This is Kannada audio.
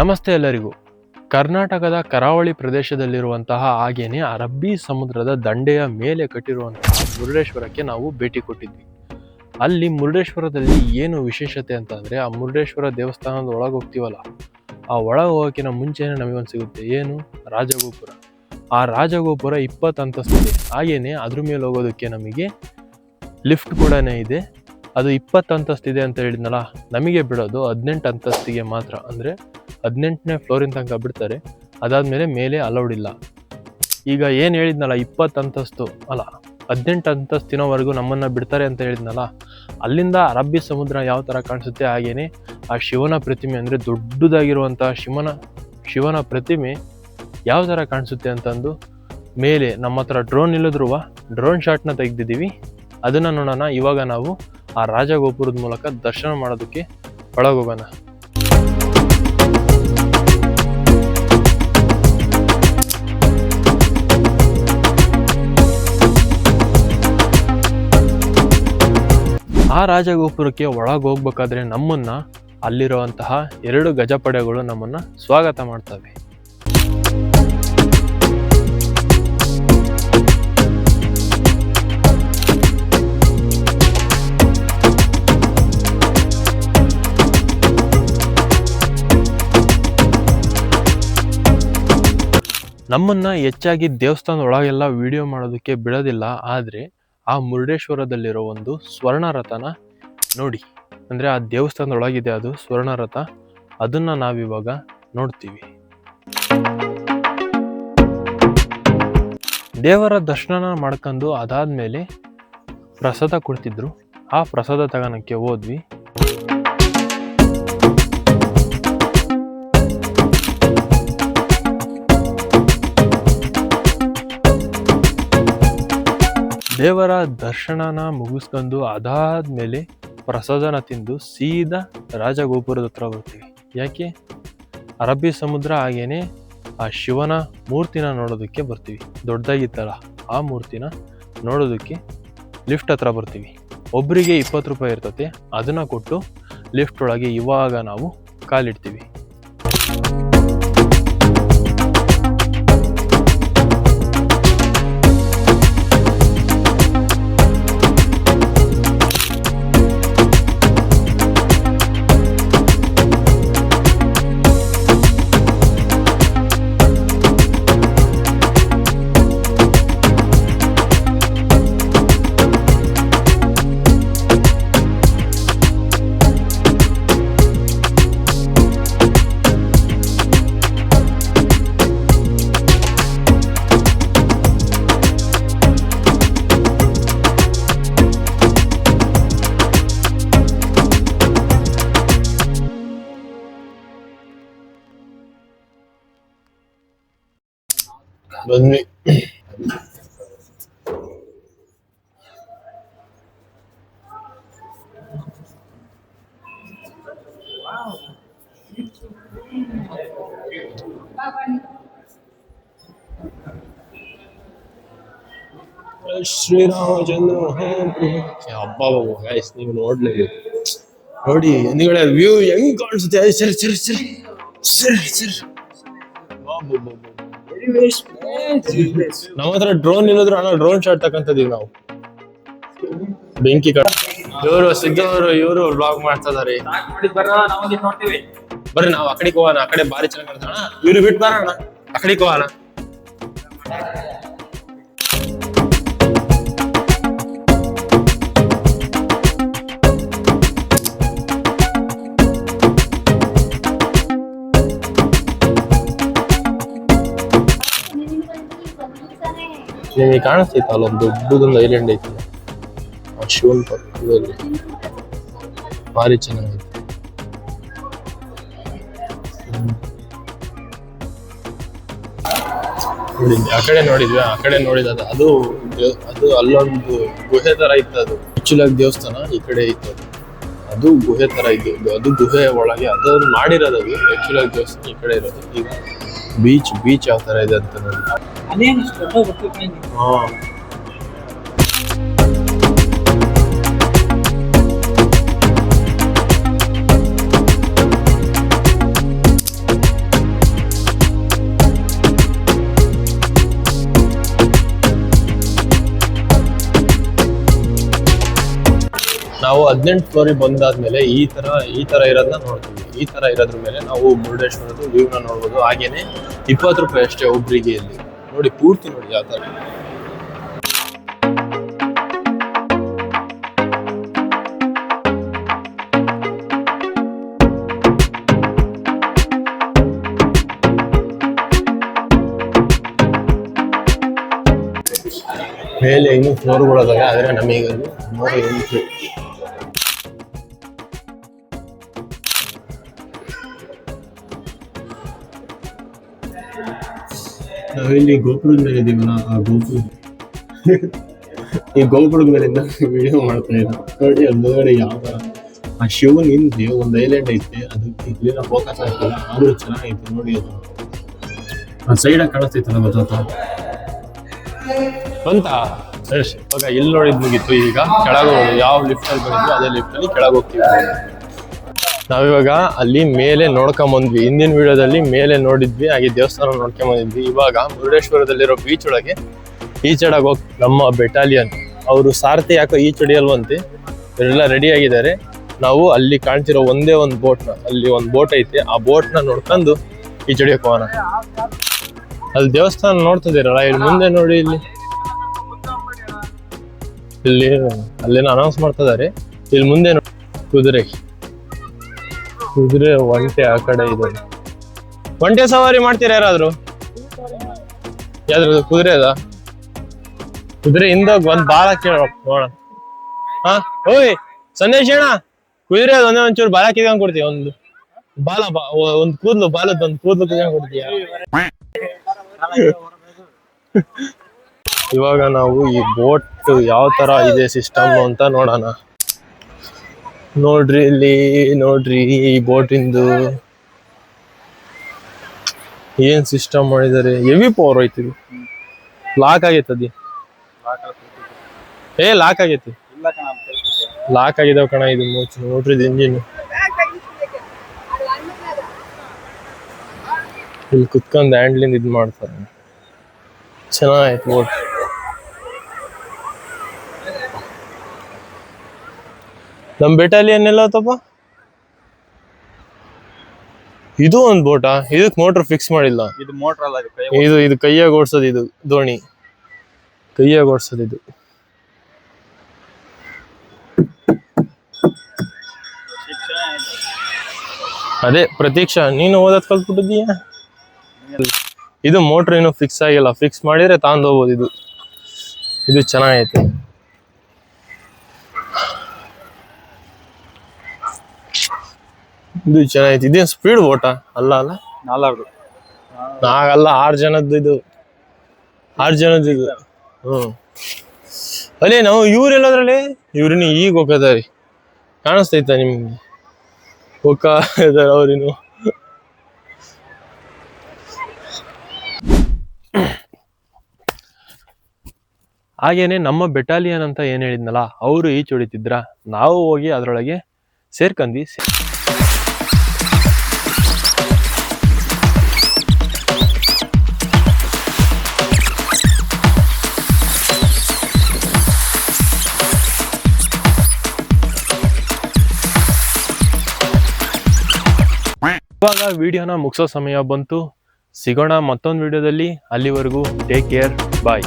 ನಮಸ್ತೆ ಎಲ್ಲರಿಗೂ. ಕರ್ನಾಟಕದ ಕರಾವಳಿ ಪ್ರದೇಶದಲ್ಲಿರುವಂತಹ ಹಾಗೇನೆ ಅರಬ್ಬಿ ಸಮುದ್ರದ ದಂಡೆಯ ಮೇಲೆ ಕಟ್ಟಿರುವಂತಹ ಮುರುಡೇಶ್ವರಕ್ಕೆ ನಾವು ಭೇಟಿ ಕೊಟ್ಟಿದ್ವಿ. ಅಲ್ಲಿ ಮುರುಡೇಶ್ವರದಲ್ಲಿ ಏನು ವಿಶೇಷತೆ ಅಂತ ಅಂದ್ರೆ ಆ ಮುರುಡೇಶ್ವರ ದೇವಸ್ಥಾನದ ಒಳಗೆ ಹೋಗ್ತೀವಲ್ಲ, ಆ ಒಳಗೆ ಹೋಗೋಕ್ಕಿಂತ ಮುಂಚೆನೆ ನಮಗೊಂದು ಸಿಗುತ್ತೆ ಏನು? ರಾಜಗೋಪುರ. ಆ ರಾಜಗೋಪುರ ಇಪ್ಪತ್ತು ಅಂತಸ್ತಿದೆ. ಹಾಗೇನೆ ಅದ್ರ ಮೇಲೆ ಹೋಗೋದಕ್ಕೆ ನಮಗೆ ಲಿಫ್ಟ್ ಕೂಡ ಇದೆ. ಅದು ಇಪ್ಪತ್ತು ಅಂತಸ್ತಿದೆ ಅಂತ ಹೇಳಿದ್ನಲ್ಲ, ನಮಗೆ ಬಿಡೋದು ಹದಿನೆಂಟು ಅಂತಸ್ತಿಗೆ ಮಾತ್ರ. ಅಂದರೆ ಹದಿನೆಂಟನೇ ಫ್ಲೋರಿನ ತನಕ ಬಿಡ್ತಾರೆ. ಅದಾದಮೇಲೆ ಮೇಲೆ ಅಲೌಡ್ ಇಲ್ಲ. ಈಗ ಏನು ಹೇಳಿದ್ನಲ್ಲ, ಇಪ್ಪತ್ತು ಅಂತಸ್ತು, ಅಲ್ಲ, ಹದಿನೆಂಟು ಅಂತಸ್ತಿನವರೆಗೂ ನಮ್ಮನ್ನು ಬಿಡ್ತಾರೆ ಅಂತ ಹೇಳಿದ್ನಲ್ಲ, ಅಲ್ಲಿಂದ ಅರಬ್ಬಿ ಸಮುದ್ರ ಯಾವ ಥರ ಕಾಣಿಸುತ್ತೆ ಹಾಗೇನೆ, ಆ ಶಿವನ ಪ್ರತಿಮೆ ಅಂದರೆ ದೊಡ್ಡದಾಗಿರುವಂತಹ ಶಿವನ ಶಿವನ ಪ್ರತಿಮೆ ಯಾವ ಥರ ಕಾಣಿಸುತ್ತೆ ಅಂತಂದು, ಮೇಲೆ ನಮ್ಮ ಹತ್ರ ಡ್ರೋನ್ ಇಲ್ಲದ್ರುವ ಡ್ರೋನ್ ಶಾಟ್ನ ತೆಗೆದಿದ್ದೀವಿ. ಅದನ್ನು ನೋಡೋಣ, ಇವಾಗ ನಾವು ಆ ರಾಜಗೋಪುರದ ಮೂಲಕ ದರ್ಶನ ಮಾಡೋದಕ್ಕೆ ಒಳಗೋಗೋಣ. ಆ ರಾಜಗೋಪುರಕ್ಕೆ ಒಳಗೆ ಹೋಗ್ಬೇಕಾದ್ರೆ ನಮ್ಮನ್ನ ಅಲ್ಲಿರುವಂತಹ ಎರಡು ಗಜಪಡೆಗಳು ನಮ್ಮನ್ನ ಸ್ವಾಗತ ಮಾಡ್ತವೆ. ನಮ್ಮನ್ನು ಹೆಚ್ಚಾಗಿ ದೇವಸ್ಥಾನದ ಒಳಗೆಲ್ಲ ವಿಡಿಯೋ ಮಾಡೋದಕ್ಕೆ ಬಿಡೋದಿಲ್ಲ, ಆದ್ರೆ ಆ ಮುರುಡೇಶ್ವರದಲ್ಲಿರೋ ಒಂದು ಸ್ವರ್ಣ ರಥನ ನೋಡಿ. ಅಂದರೆ ಆ ದೇವಸ್ಥಾನದೊಳಗಿದೆ ಅದು ಸ್ವರ್ಣ ರಥ ನಾವು ನಾವಿವಾಗ ನೋಡ್ತೀವಿ. ದೇವರ ದರ್ಶನ ಮಾಡ್ಕೊಂಡು ಅದಾದ್ಮೇಲೆ ಪ್ರಸಾದ ಕೊಡ್ತಿದ್ರು. ಆ ಪ್ರಸಾದ ತಗೋಣಕ್ಕೆ ಹೋದ್ವಿ. ದೇವರ ದರ್ಶನನ ಮುಗಿಸ್ಕೊಂಡು ಅದಾದ್ಮೇಲೆ ಪ್ರಸಾದನ ತಿಂದು ಸೀದಾ ರಾಜಗೋಪುರದ ಹತ್ರ ಬರ್ತೀವಿ. ಯಾಕೆ? ಅರಬ್ಬಿ ಸಮುದ್ರ ಹಾಗೇನೆ ಆ ಶಿವನ ಮೂರ್ತಿನ ನೋಡೋದಕ್ಕೆ ಬರ್ತೀವಿ. ದೊಡ್ಡದಾಗಿತ್ತಲ್ಲ ಆ ಮೂರ್ತಿನ ನೋಡೋದಕ್ಕೆ ಲಿಫ್ಟ್ ಹತ್ರ ಬರ್ತೀವಿ. ಒಬ್ಬರಿಗೆ ಇಪ್ಪತ್ತು ರೂಪಾಯಿ ಇರ್ತತೆ, ಅದನ್ನು ಕೊಟ್ಟು ಲಿಫ್ಟ್ ಒಳಗೆ ಇವಾಗ ನಾವು ಕಾಲಿಡ್ತೀವಿ. ಬಂದ್ವಿ ಶ್ರೀರಾಮಚಂದ್ರ ಮಹಾಪ್ರಭು ಹಬ್ಬ ಗೈಸ್ ನೀವು ನೋಡ್ಲಿ ನೋಡಿ ಹಿಂದ್ಗಡೆ ವ್ಯೂ ಹೆಂಗ್ ಕಾಣಿಸುತ್ತೆ ಸರಿ ಸರಿ ಸರಿ ಸರಿ ಸರಿ ನಮ್ಮ ಹತ್ರ ಡ್ರೋನ್ ಇಲ್ಲದ್ರು ಅಣ್ಣ ಡ್ರೋನ್ ಶಾಟ್ ತಕಂತದೀವಿ ನಾವು. ಬೆಂಕಿ ಕಡೆ ಇವರು ಸಿದ್ದವರು ಇವರು ಬ್ಲಾಗ್ ಮಾಡ್ತಾ ಇದಾರೆ. ಬರ್ರಿ ನಾವು ಆ ಕಡೆ ಹೋಗೋಣ ಆ ಕಡೆ ಬಾರಿ ಚೆನ್ನಾಗಿ ಇವ್ರು ಬಿಟ್ಟು ಬರೋಣ. ಆ ಕಡೆ ಹೋಗೋಣ. ನಿಮಗೆ ಕಾಣಿಸ್ತೈತೆ ಅಲ್ಲೊಂದು ದೊಡ್ಡದೊಂದು ಐಲ್ಯಾಂಡ್ ಐತಿ. ಆ ಶಿವನ್ ಪಕ್ಕದಲ್ಲಿ ಭಾರಿ ಚೆನ್ನಾಗೈತಿ ನೋಡಿದ್ವಿ ಆ ಕಡೆ ನೋಡಿದ್ವಿ ಆ ಕಡೆ ನೋಡಿದ ಅದು ಅದು ಅಲ್ಲೊಂದು ಗುಹೆ ತರ ಇತ್ತು ಅದು. ಆಕ್ಚುಲಾಗಿ ದೇವಸ್ಥಾನ ಈ ಕಡೆ ಇತ್ತು ಅದು. ಅದು ಗುಹೆ ತರ ಇದ್ದು, ಅದು ಗುಹೆ ಒಳಗೆ ಅದನ್ನು ಮಾಡಿರೋದು ಅದು. ಆಕ್ಚುಲಾಗಿ ದೇವಸ್ಥಾನ ಈ ಕಡೆ ಇರೋದು. ಈಗ ಬೀಚ್ ಬೀಚ್ ಯಾವ ತರ ಇದೆ ಅಂತ ನೋಡಿ. ನಾವು ಹದಿನೆಂಟು ಫ್ಲೋರಿಗೆ ಬಂದಾದ್ಮೇಲೆ ಈ ತರ ಈ ತರ ಇರೋದನ್ನ ನೋಡ್ತೀವಿ. ಈ ತರ ಇರೋದ್ರ ಮೇಲೆ ನಾವು ಮುರುಡೇಶ್ವರದ ವ್ಯೂನ ನೋಡ್ಬೋದು. ಹಾಗೇನೆ ಇಪ್ಪತ್ತು ರೂಪಾಯಿ ಅಷ್ಟೇ ಒಬ್ಬರಿಗೆ ಇಲ್ಲಿ ನೋಡಿ ಪೂರ್ತಿ ನೋಡಿ ಯಾವ ತರ ಮೇಲೆ ಇನ್ನು ಫ್ಲೋರ್ಗಳಿದಾವೆ ಆದ್ರೆ ನಮಗೆ ಅದು ಮೂರು ಎಂಟ್ರಿ ನಾವಿಲ್ಲಿ ಗೋಪುರದ ಮೇಲೆ ಇದೀವಲ್ಲ ಆ ಗೋಪುರ ಈ ಗೋಪುರದ ಮೇಲಿಂದ ವಿಡಿಯೋ ಮಾಡ್ತಾ ಇದ್ದ. ನೋಡಿ ಅಲ್ಲಿ ಯಾವ ಆ ಶಿವನ್ ಹಿಂದೆ ಒಂದು ಐಲ್ಯಾಂಡ್ ಐತೆ. ಅದಕ್ಕೆ ಇಲ್ಲಿನ ಫೋಕಸ್ ಆಗ್ತಿಲ್ಲ ಆದ್ರೂ ಚೆನ್ನಾಗೈತೆ ನೋಡಿ ಅದು. ಆ ಸೈಡಾಗಿ ಕಾಣಿಸ್ತೈತಲ್ಲ ಗೊತ್ತಾತ ಬಂತ? ಸರಿ ಇವಾಗ ಇಲ್ಲಿ ನೋಡಿದ್ ಮುಗೀತು. ಈಗ ಕೆಳಗೆ ಯಾವ ಲಿಫ್ಟ್ ಅಲ್ಲಿ ಬಂದಿದ್ವಿ, ಅದೇ ಲಿಫ್ಟ್ ಅಲ್ಲಿ ಕೆಳಗೆ ಹೋಗ್ತೀವಿ. ನಾವಿವಾಗ ಅಲ್ಲಿ ಮೇಲೆ ನೋಡ್ಕೊಂಡ್ ಬಂದ್ವಿ. ಹಿಂದಿನ ವಿಡಿಯೋದಲ್ಲಿ ಮೇಲೆ ನೋಡಿದ್ವಿ, ಹಾಗೆ ದೇವಸ್ಥಾನ ನೋಡ್ಕೊಂಡ್ ಬಂದಿದ್ವಿ. ಇವಾಗ ಮುರುಡೇಶ್ವರದಲ್ಲಿರೋ ಬೀಚ್ ಒಳಗೆ ಈಚೆಡಾಗ ನಮ್ಮ ಬೆಟಾಲಿಯನ್ ಅವರು ಸಾರಥಿ ಯಾಕೋ ಈಚಡಿಯಲ್ವಂತೆ ಇವರೆಲ್ಲ ರೆಡಿ ಆಗಿದ್ದಾರೆ. ನಾವು ಅಲ್ಲಿ ಕಾಣ್ತಿರೋ ಒಂದೇ ಒಂದು ಬೋಟ್ನ ಅಲ್ಲಿ ಒಂದು ಬೋಟ್ ಐತೆ. ಆ ಬೋಟ್ನ ನೋಡ್ಕೊಂಡು ಈಚಡಿಯಕ್ಕೆ ಹೋಗೋಣ. ಅಲ್ಲಿ ದೇವಸ್ಥಾನ ನೋಡ್ತಿದ್ದೀರಲ್ಲ, ಇಲ್ಲಿ ಮುಂದೆ ನೋಡಿ ಇಲ್ಲಿ. ಇಲ್ಲಿ, ಅಲ್ಲಿನ ಅನೌನ್ಸ್ ಮಾಡ್ತಾ ಇದಾರೆ ಇಲ್ಲಿ ಮುಂದೆ ನೋಡಿ ಕುದುರೆ ಕುದುರೆ ಒಂಟೆ ಆ ಕಡೆ ಇದೆ. ಒಂಟೆ ಸವಾರಿ ಮಾಡ್ತೀರಾ ಯಾರಾದ್ರು? ಯಾವ್ದು ಕುದುರೆ ಅದ ಕುದುರೆ ಹಿಂದ ಒಂದ್ ಬಾಳ ಕೇಳ ನೋಡ ಹಾ? ಓಯ್ ಸಂದೇಶ ಅಣ್ಣ. ಕುದುರೆ ಅದ ಒಂದೇ ಒಂಚೂರು ಬಾಲ ಕಿತ್ಕೊಂಡ್ ಕೊಡ್ತೀವಿ ಒಂದು. ಬಾಲ ಬಾ ಒಂದ್ ಕೂದ್ಲು, ಬಾಲದ್ ಒಂದ್ ಕೂದ್ಲು ಕಿತ್ಕೊಂಡ್ ಕೊಡ್ತೀಯ? ಇವಾಗ ನಾವು ಈ ಬೋಟ್ ಯಾವ ತರ ಇದೆ ಸಿಸ್ಟಮ್ ಅಂತ ನೋಡೋಣ. ನೋಡ್ರಿ ಇಲ್ಲಿ, ನೋಡ್ರಿ ಈ ಬೋಟಿಂದು. ಏನ್ ಸಿಸ್ಟಮ್ ಮಾಡಿದ್ದಾರೆ? ಹೆವಿ ಪವರ್ ಐತಿ ಲಾಕ್ ಆಗೈತೆ ಏ ಲಾಕ್ ಆಗೈತಿ. ಲಾಕ್ ಆಗಿದಾವ ಕಣ ಇದು ಮೋಚ್, ನೋಡ್ರಿ ಇದು ಇಂಜಿನ್ ಇಲ್ಲಿ ಕುತ್ಕೊಂಡ್ ಹ್ಯಾಂಡ್ಲಿಂದ ಇದು ಮಾಡ್ತಾರೆ. ಚೆನ್ನಾಗೈತೆ ಬೋಟ್. ನಮ್ ಬೆಟಾಲಿಯನ್ ಎಲ್ಲ ತಪ್ಪ ಇದು ಒಂದ್ ಬೋಟ ಇದಕ್ ಮೋಟರ್ ಫಿಕ್ಸ್ ಮಾಡಿಲ್ಲ. ಇದು ಮೋಟರ್ ಅಲ್ಲ ಇದು ಇದು ಕೈಯಾಗ ಓಡ್ಸೋದು ಇದು ದೋಣಿ ಕೈಯಾಗ ಓಡ್ಸೋದು ಇದು. ಅದೇ ಪ್ರತೀಕ್ಷಾ ನೀನು ಓದೋದ್ ಕಲ್ತ್ಬಿಟ್ಟಿದೀಯ ಇದು ಮೋಟ್ರ್ ಏನು ಫಿಕ್ಸ್ ಆಗಿಲ್ಲ. ಫಿಕ್ಸ್ ಮಾಡಿದ್ರೆ ತಾಂದು ಹೋಗ್ಬೋದು ಇದು. ಇದು ಚೆನ್ನಾಗೈತೆ. ಇದು ಚೆನ್ನಾಗೈತಿ. ಇದೇನ್ ಸ್ಪೀಡ್ ಬೋಟ ಅಲ್ಲ ಅಲ್ಲ? ನಾಲ್ಕು. ನಾಗಲ್ಲ ಆರ್ ಜನದ್ದು ಇದು. ಆರ್ ಜನದ್ದು ಇದು. ಹ್ಮ್. ಅಲ್ಲೇ ನಾವು ಇವ್ರು ಎಲ್ಲದ್ರಲ್ಲಿ? ಇವ್ರಿನ ಈಗ ಹೋಗದಾರಿ ಕಾಣಿಸ್ತೈತ ನಿಮ್ಗೆ? ಹೋಗ್ತಾರ ಇದಾರೆ ಅವ್ರಿನ್ನು. ಹಾಗೇನೆ ನಮ್ಮ ಬೆಟಾಲಿಯನ್ ಅಂತ ಏನ್ ಹೇಳಿದ್ನಲ್ಲ ಅವರು ಈಚ್ ಹೊಡಿತಿದ್ರ? ನಾವು ಹೋಗಿ ಅದ್ರೊಳಗೆ ಸೇರ್ಕಂದ್ವಿ. ಇವಾಗ ವಿಡಿಯೋನ ಮುಗಿಸೋ ಸಮಯ ಬಂತು. ಸಿಗೋಣ ಮತ್ತೊಂದು ವಿಡಿಯೋದಲ್ಲಿ. ಅಲ್ಲಿವರೆಗೂ ಟೇಕ್ ಕೇರ್ ಬಾಯ್